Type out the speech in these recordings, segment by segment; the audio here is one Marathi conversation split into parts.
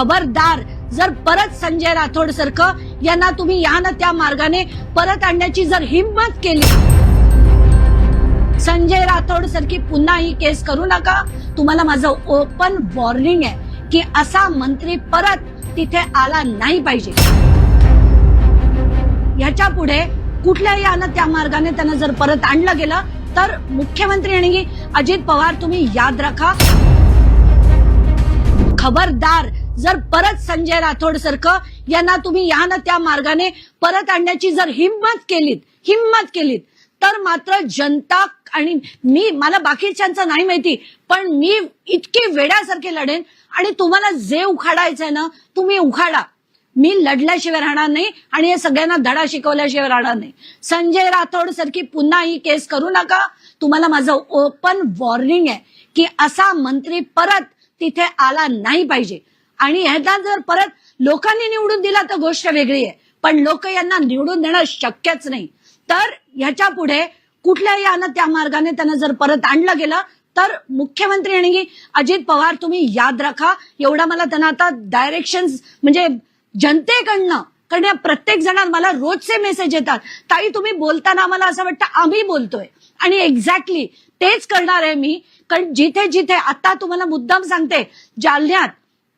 खबरदार. जर परत संजय राठोड सारखं यांना तुम्ही या ना त्या मार्गाने परत आणण्याची जर हिंमत केली. संजय राठोड सारखी पुन्हा ही केस करू नका. तुम्हाला माझं ओपन वॉर्निंग आहे की असा मंत्री परत तिथे आला नाही पाहिजे. ह्याच्या पुढे कुठल्याही यानं त्या मार्गाने त्यांना जर परत आणलं गेलं तर मुख्यमंत्री आणि अजित पवार तुम्ही याद रखा. खबरदार. जर परत संजय राठोड सारखं यांना तुम्ही या ना त्या मार्गाने परत आणण्याची जर हिंमत केलीत हिंमत केलीत तर मात्र जनता आणि मी मला बाकीच्यांचं नाही माहिती पण मी इतकी वेड्यासारखे लढेन आणि तुम्हाला जे उखाडायचंय ना तुम्ही उखाडा. मी लढल्याशिवाय राहणार नाही आणि हे सगळ्यांना धडा शिकवल्याशिवाय राहणार नाही. संजय राठोड सारखी पुन्हा ही केस करू नका. तुम्हाला माझं ओपन वॉर्निंग आहे की असा मंत्री परत तिथे आला नाही पाहिजे. आणि ह्याला जर परत लोकांनी निवडून दिला तर गोष्ट वेगळी आहे. पण लोक यांना निवडून देणं शक्यच नाही. तर ह्याच्या पुढे कुठल्याही यानं त्या मार्गाने त्यांना जर परत आणलं गेलं तर मुख्यमंत्री आणि अजित पवार तुम्ही याद राखा. एवढा मला त्यांना आता डायरेक्शन म्हणजे जनतेकडनं कारण या प्रत्येक जणांना मला रोजचे मेसेज येतात. ताई तुम्ही बोलताना आम्हाला असं वाटतं आम्ही बोलतोय. आणि एक्झॅक्टली तेच करणार आहे मी. कारण जिथे जिथे आता तुम्हाला मुद्दाम सांगते जालन्यात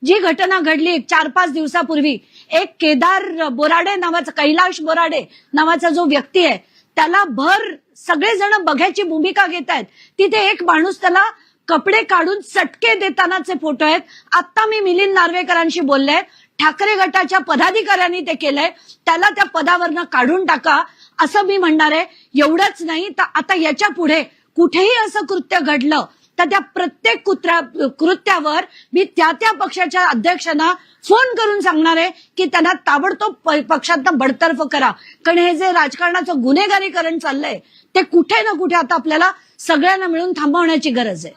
जी घटना घडली चार पाच दिवसापूर्वी एक केदार बोराडे नावाचा कैलाश बोराडे नावाचा जो व्यक्ती आहे त्याला भर सगळेजण बघ्याची भूमिका घेत आहेत. तिथे एक माणूस त्याला कपडे काढून चटके देतानाचे फोटो आहेत. आता मी मिलिंद नार्वेकरांशी बोलले ठाकरे गटाच्या पदाधिकाऱ्यांनी ते केलंय. त्याला त्या पदावरनं काढून टाका. असं मी म्हणणार आहे. एवढंच नाही तर आता याच्यापुढे कुठेही असं कृत्य घडलं तर त्या प्रत्येक कुत्र्या कृत्यावर मी त्या त्या पक्षाच्या अध्यक्षांना फोन करून सांगणार आहे की त्यांना ताबडतोब पक्षातनं बडतर्फ करा. कारण हे जे राजकारणाचं गुन्हेगारीकरण चाललंय ते कुठे ना कुठे आता आपल्याला सगळ्यांना मिळून थांबवण्याची गरज आहे.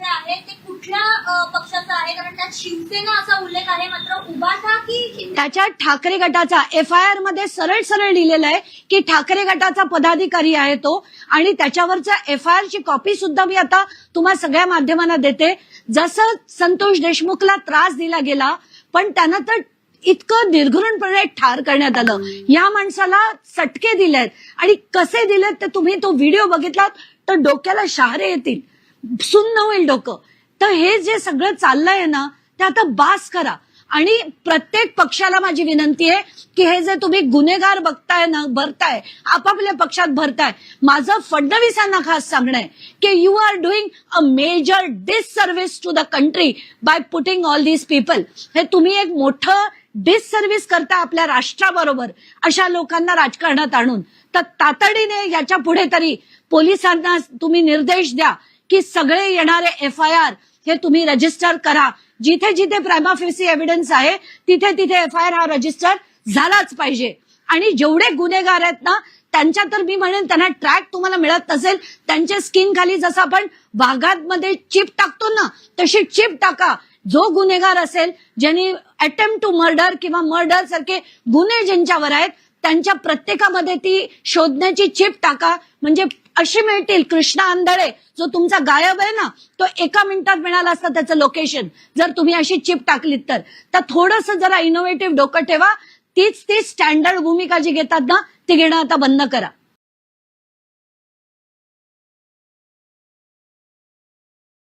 जे आहे ते कुठल्या पक्षाचा आहे? कारण त्यात शिवसेना असा उल्लेख आहे मात्र उभाठा की त्याच्या त्याच्यात ठाकरे गटाचा एफ आय आरमध्ये सरळ सरळ लिहिलेलं आहे की ठाकरे गटाचा पदाधिकारी आहे तो आणि त्याच्यावरच्या एफ आय आर ची कॉपी सुद्धा मी आता तुम्हा सगळ्या माध्यमांना देते. जसं संतोष देशमुखला त्रास दिला गेला पण त्यानं तर इतकं निर्घृणपणे ठार करण्यात आलं. या माणसाला सटके दिलेत. आणि कसे दिलेत ते तुम्ही तो व्हिडिओ बघितलात तर डोक्याला शहारे येतील. सुन्न होईल डोकं. तर हे जे सगळं चाललंय ना ते आता बास करा. आणि प्रत्येक पक्षाला माझी विनंती आहे की हे जे तुम्ही गुन्हेगार बघताय ना भरताय आपापल्या पक्षात भरताय माझं फडणवीसांना खास सांगणं आहे की you are doing a major disservice to the country by putting all these people हे तुम्ही एक मोठं डिससर्व्हिस करताय आपल्या राष्ट्राबरोबर अशा लोकांना राजकारणात आणून. तर तातडीने याच्यापुढे तरी पोलिसांना तुम्ही निर्देश द्या. की सगळे येणारे एफ आय आर हे तुम्ही रजिस्टर करा. जिथे जिथे प्रायमाफेसी एव्हिडन्स आहे तिथे तिथे एफ आय आर हा रजिस्टर झालाच पाहिजे. आणि जेवढे गुन्हेगार आहेत ना त्यांच्या तर मी म्हणेन त्यांना ट्रॅक तुम्हाला मिळत नसेल त्यांच्या स्किन खाली जसं आपण वाघांमध्ये चिप टाकतो ना तशी चिप टाका. जो गुन्हेगार असेल ज्यांनी अटेम्प्ट टू मर्डर किंवा मर्डर सारखे गुन्हे ज्यांच्यावर आहेत त्यांच्या प्रत्येकामध्ये ती शोधण्याची चिप टाका. म्हणजे अशी मिळतील. कृष्णा आंधळे जो तुमचा गायब आहे ना तो एका मिनिटात मिळाला असता त्याचं लोकेशन जर तुम्ही अशी चिप टाकलीत तर. तर थोडंसं जरा इनोव्हेटिव्ह डोकं ठेवा. तीच ती स्टँडर्ड भूमिका जी घेतात ना ती घेणं आता बंद करा.